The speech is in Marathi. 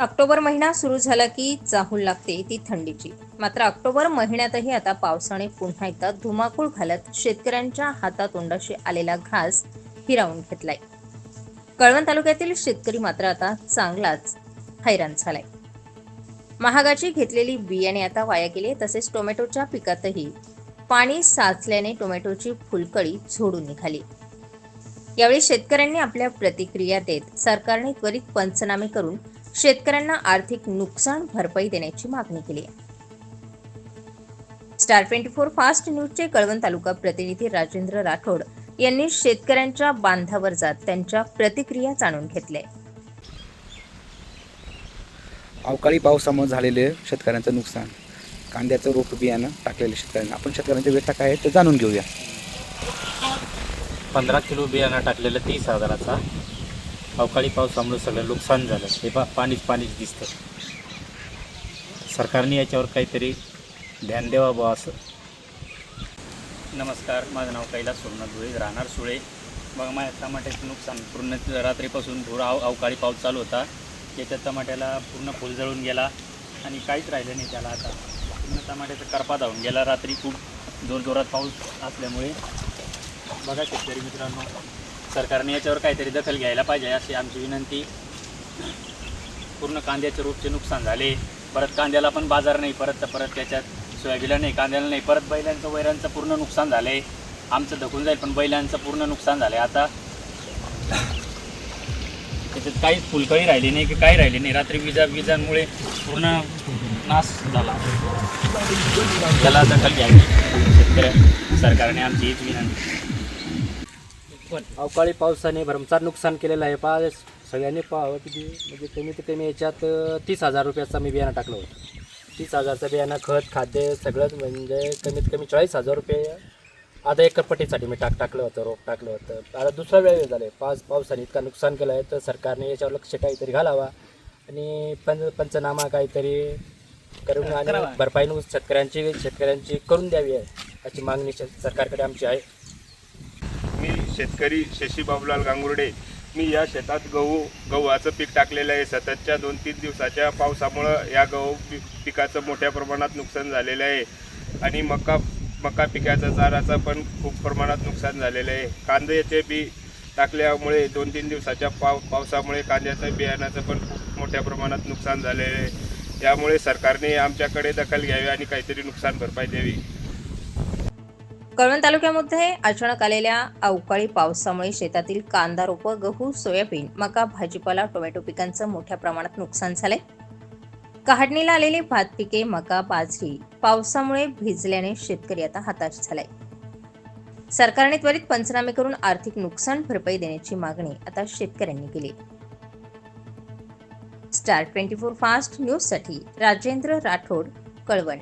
ऑक्टोबर महिना सुरू झाला की चाहूल लागते ती थंडीची. मात्र ऑक्टोबर महिन्यातही आता पावसाने पुन्हा एकदा धुमाकूळ घालत शेतकऱ्यांच्या हातातोंडाशी आलेला घास हिरावून घेतलाय. कळवण तालुक्यातील शेतकरी मात्र आता चांगलाच हैराण झालाय. महागाची घेतलेली बियाणे आता वाया गेली तसेच टोमॅटोच्या पिकातही पाणी साचल्याने टोमॅटोची फुलकळी झोडून निघाली. यावेळी शेतकऱ्यांनी आपल्या प्रतिक्रिया देत सरकारने त्वरित पंचनामे करून शेतकऱ्यांना आर्थिक नुकसान भरपाई देण्याची मागणी केली आहे. स्टार ट्वेंटी फोर फास्ट न्यूजचे कळवण तालुका प्रतिनिधी राजेंद्र राठोड यांनी शेतकऱ्यांच्या बांधावर जात त्यांच्या प्रतिक्रिया जाणून घेतल्या. अवकाळी पावसामुळे झालेले शेतकऱ्यांचं नुकसान कांद्याचं रोप बियाणं टाकलेलं शेतकऱ्यांना आपण शेतकऱ्यांच्या व्यथा काय आहे ते जाणून घेऊया. पंधरा किलो बियाणं टाकलेलं तीस हजाराचा. अवकाळी पावसामुळे सगळं नुकसान झालं. हे पा पाणीच पाणीच दिसतं. सरकारने याच्यावर काहीतरी ध्यान द्यावा बुवा असं. नमस्कार माझं नाव कैलास सोमनाथ धुळे राहणार सुळे. बघा माझ्या टमाट्याचं नुकसान पूर्ण रात्रीपासून थोडा अव अवकाळी पाऊस चालू होता. त्याच्या टमाट्याला पूर्ण फुल जळून गेला आणि काहीच राहिलं नाही त्याला आता. पूर्ण टमाट्याचा करपा धावून गेला. रात्री खूप जोरजोरात पाऊस असल्यामुळे. बघा शेतकरी मित्रांनो सरकारने याच्यावर काहीतरी दखल घ्यायला पाहिजे अशी आमची विनंती. पूर्ण कांद्याचे रोपचे नुकसान झाले. परत कांद्याला पण बाजार नाही परत परत त्याच्यात सोयाबीनला नाही कांद्याला नाही. परत बैलांचं वैरांचं पूर्ण नुकसान झालं. आहे आमचं धकून जाईल पण बैलांचं पूर्ण नुकसान झालं. आहे आता त्याच्यात काहीच फुलकळी राहिली नाही की काही राहिली नाही. रात्री विजा विजांमुळे पूर्ण नाश झाला. त्याला दखल घ्यावी. शेतकऱ्या सरकारने आमची हीच विनंती. अवकाळी पावसाने भरमसाठ नुकसान केलेलं आहे. पा सगळ्यांनी पाहावं किती. म्हणजे कमीत कमी याच्यात तीस हजार रुपयाचा मी बियाणं टाकलं होतं. तीस हजारचं बियाणं खत खाद्य सगळंच म्हणजे कमीत कमी चाळीस हजार रुपये. आता एकर पट्टीसाठी मी टाक टाकलं होतं रोप टाकलं होतं. आता दुसरा वेळ झालं आहे पाच पावसाने इतका नुकसान केलं आहे तर सरकारने याच्यावर लक्ष काहीतरी घालावा. आणि पंच पंचनामा काहीतरी करून आणि करावा. भरपाई नुस- शेतकऱ्यांची शेतकऱ्यांची करून द्यावी आहे अशी मागणी सरकारकडे आमची आहे. शेतकरी शशी बाबूलाल गांगुर्डे मी या शेतात गहू गव्हाचं पीक टाकलेलं आहे. सततच्या दोन तीन दिवसाच्या पावसामुळं या गहू पी पिकाचं मोठ्या प्रमाणात नुकसान झालेलं आहे. आणि मका मका पिकाचा चाराचं पण खूप प्रमाणात नुकसान झालेलं आहे. कांद्याचे बी टाकल्यामुळे दोन तीन दिवसाच्या पाव पावसामुळे कांद्याचं बियाण्याचं पण खूप मोठ्या प्रमाणात नुकसान झालेलं आहे. त्यामुळे सरकारने आमच्याकडे दखल घ्यावी आणि काहीतरी नुकसान भरपाई द्यावी. कळवण तालुक्यामध्ये अचानक आलेल्या अवकाळी पावसामुळे शेतातील कांदा रोपं गहू सोयाबीन मका भाजीपाला टोमॅटो पिकांचं मोठ्या प्रमाणात नुकसान झालंय. काढणीला आलेली भात पिके मका बाजरी पावसामुळे भिजल्याने शेतकरी आता हताश झालाय. सरकारने त्वरित पंचनामे करून आर्थिक नुकसान भरपाई देण्याची मागणी आता शेतकऱ्यांनी केली. स्टार ट्वेंटी फोर फास्ट न्यूजसाठी राजेंद्र राठोड कळवण.